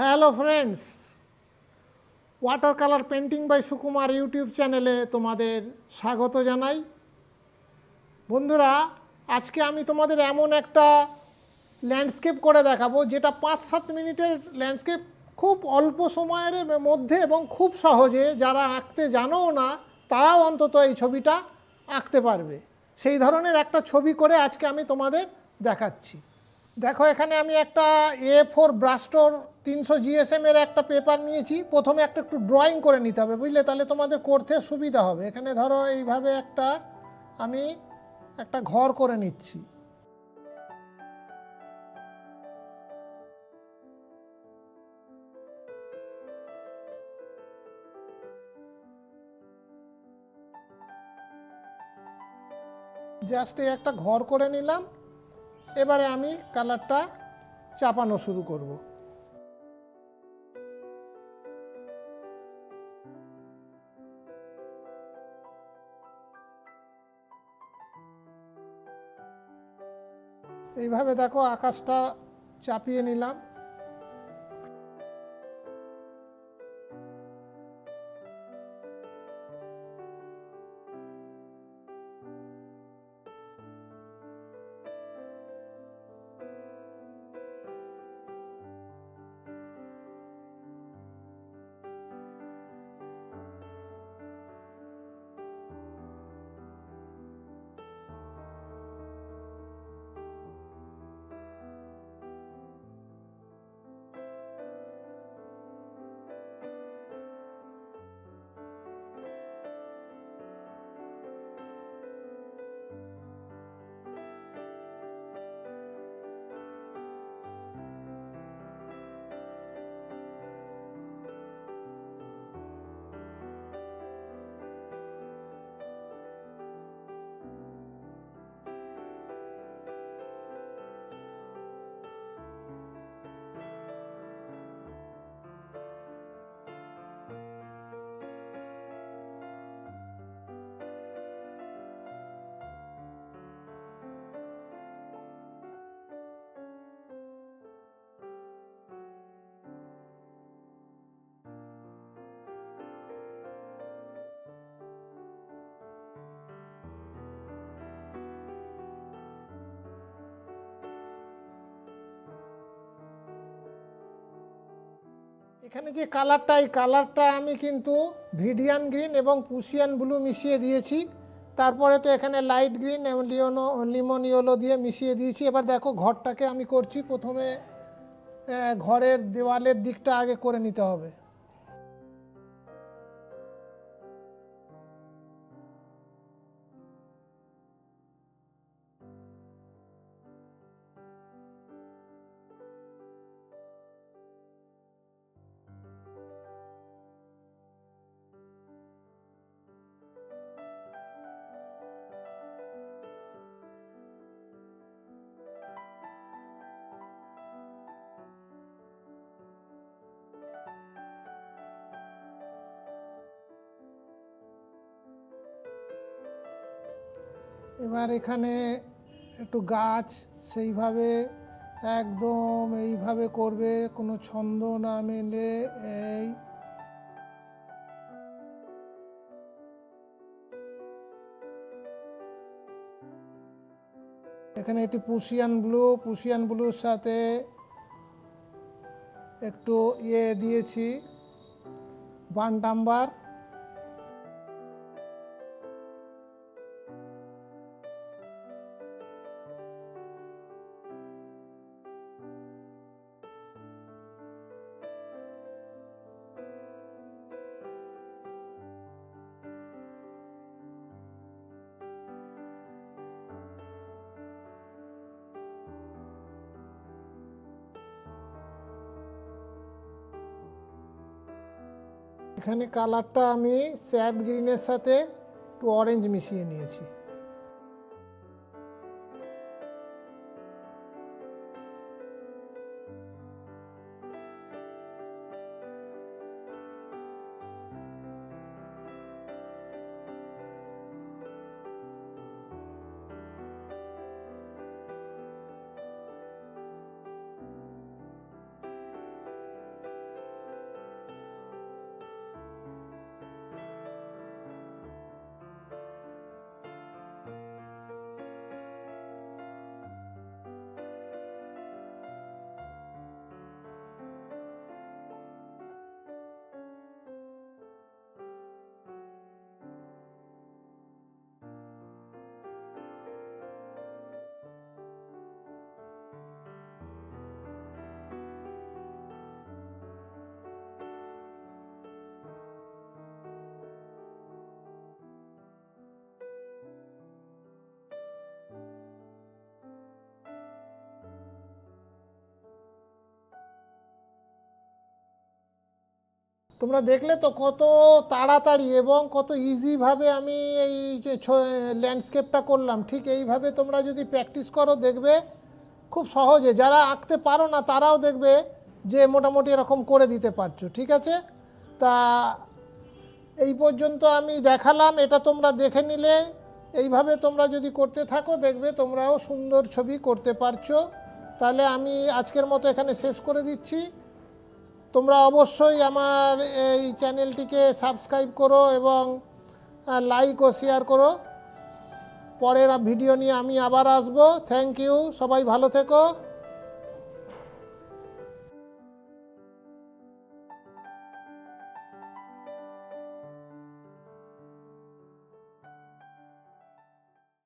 Hello friends water colour painting by Sukumar YouTube চ্যানেলে তোমাদের স্বাগত জানাই। বন্ধুরা, আজকে আমি তোমাদের এমন একটা ল্যান্ডস্কেপ করে দেখাবো, যেটা পাঁচ সাত মিনিটের ল্যান্ডস্কেপ খুব অল্প সময়ের মধ্যে এবং খুব সহজে যারা আঁকতে জানোও না, তারাও অন্তত এই ছবিটা আঁকতে পারবে। সেই ধরনের একটা ছবি করে আজকে আমি তোমাদের দেখাচ্ছি। দেখো, এখানে আমি একটা এ ফোর ব্রাস্টোর তিনশো জিএসএম এর একটা পেপার নিয়েছি। প্রথমে একটা একটু ড্রয়িং করে নিতে হবে, বুঝলে? তাহলে তোমাদের করতে সুবিধা হবে। এখানে ধরো, এইভাবে একটা আমি একটা ঘর করে নিচ্ছি। জাস্ট এই একটা ঘর করে নিলাম। এবারে আমি কালারটা চাপানো শুরু করব। এইভাবে দেখো আকাশটা চাপিয়ে নিলাম। এখানে যে কালারটা, এই কালারটা আমি কিন্তু ভিডিয়ান গ্রিন এবং পুশিয়ান ব্লু মিশিয়ে দিয়েছি। তারপরে তো এখানে লাইট গ্রিন এবং লিওনো, লিমন ইয়েলো দিয়ে মিশিয়ে দিয়েছি। এবার দেখো ঘরটাকে আমি করছি। প্রথমে ঘরের দেওয়ালের দিকটা আগে করে নিতে হবে। এবার এখানে একটু গাছ সেইভাবে একদম এইভাবে করবে, কোনো ছন্দ না মেলে, এই। এখানে একটি পুশিয়ান ব্লু পুশিয়ান ব্লুর সাথে একটু ইয়ে দিয়েছি, বান বানটাম্বার এখানে কালারটা আমি স্যাপ গ্রিনের সাথে একটু অরেঞ্জ মিশিয়ে নিয়েছি। তোমরা দেখলে তো কত তাড়াতাড়ি এবং কত ইজিভাবে আমি এই ল্যান্ডস্কেপটা করলাম। ঠিক এইভাবে তোমরা যদি প্র্যাকটিস করো, দেখবে খুব সহজে। যারা আঁকতে পারো না, তারাও দেখবে যে মোটামুটি এরকম করে দিতে পারছ। ঠিক আছে? তা এই পর্যন্ত আমি দেখালাম। এটা তোমরা দেখে নিলে। এইভাবে তোমরা যদি করতে থাকো, দেখবে তোমরাও সুন্দর ছবি করতে পারছ। তাহলে আমি আজকের মতো এখানে শেষ করে দিচ্ছি। তোমরা অবশ্যই আমার এই চ্যানেলটিকে সাবস্ক্রাইব করো এবং লাইক ও শেয়ার করো। পরের ভিডিও নিয়ে আমি আবার আসব। থ্যাংক ইউ সবাই ভালো থেকো।